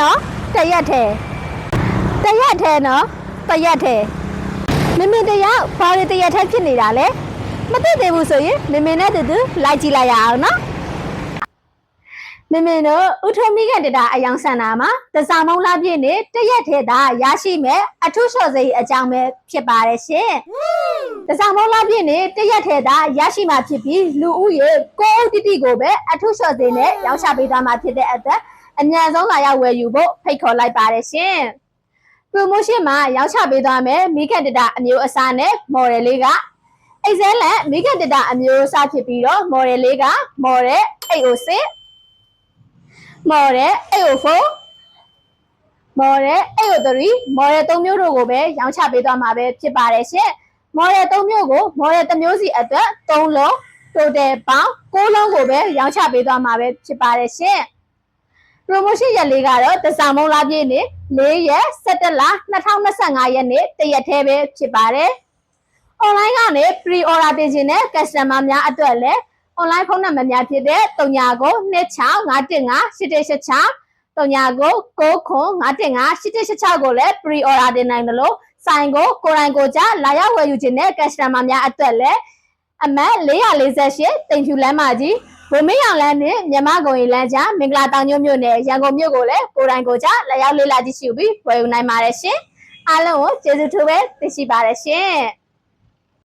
နော်တရက်ထဲတရက်ထဲနော်တရက်ထဲမမင်တယောက်ဘာလို့တရက်ထဲဖြစ်နေတာလဲမသိသေးဘူးဆိုရင်မမင်နဲ့တူတူလိုက်ကြည့်လိုက်ရအောင်နော်မမင်တို့ဥထုံမိကန်တတာအယောင်ဆန္ဒမှာတစားမုံလာပြည့်နေတရက်ထဲသာရရှိမဲ့အထုလျှော်စိတ်အကြောင်းပဲဖြစ်ပါတယ်ရှင်တစားမုံလာပြည့်နေတရက်ထဲသာရရှိမှာဖြစ်ပြီးလူဦးရေကိုအုပ်တိတိကိုပဲအထုလျှော်စိတ်နဲ့ရောင်းချပေးသွားမှာဖြစ်တဲ့အတွက် အမြန်ဆုံးလာရောက်ဝယ်ယူဖို့ဖိတ်ခေါ်လိုက်ပါတယ်ရှင်။ promotion မှာရောင်းချပေးသွားမယ်မိခက်တတအမျိုးအစားနဲ့ model လေးက excellent မိခက်တတအမျိုးအစားဖြစ်ပြီးတော့ model လေးက model 806 model 804 model 803 model 3မျိုးတို့ကိုပဲရောင်းချပေးသွားမှာပဲဖြစ်ပါတယ်ရှင်။ model 3မျိုးကို model တစ်မျိုးစီအတွက်3လုံး total ပေါင်း6လုံးကိုပဲရောင်းချပေးသွားမှာပဲဖြစ်ပါတယ်ရှင်။ promotion ရက်လေးကတော့တစားမုံလာပြည့်နေ့4ရက်17လ2025ရက်နေ့တရက်တည်းပဲဖြစ်ပါတယ်။ online ကနေ pre order တင်ခြင်းတဲ့ customer များအတွက်လည်း online ဖုန်းနံပါတ်များဖြစ်တဲ့39 26 515 89 39 959 515 89ကိုလည်း pre order တင်နိုင်တယ်လို့ဆိုင်ကိုကိုယ်တိုင်ကိုယ်ကြလာရောက်ဝယ်ယူခြင်းတဲ့ customer များအတွက်လည်းအမှတ်448တင်ဖြူလမ်းမကြီး ဝင်းမင်းအောင်လမ်းနဲ့မြမကုံရီလမ်းကြားမင်္ဂလာတောင်ညွန့်မြို့နယ်ရန်ကုန်မြို့ကိုလည်းကိုယ်တိုင်ကိုယ်ကြလာရောက်လေ့လာကြည့်ရှုပြီးဝယ်ယူနိုင်ပါတယ်ရှင်အားလုံးကိုကျေးဇူးထူးပဲသိရှိပါတယ်ရှင်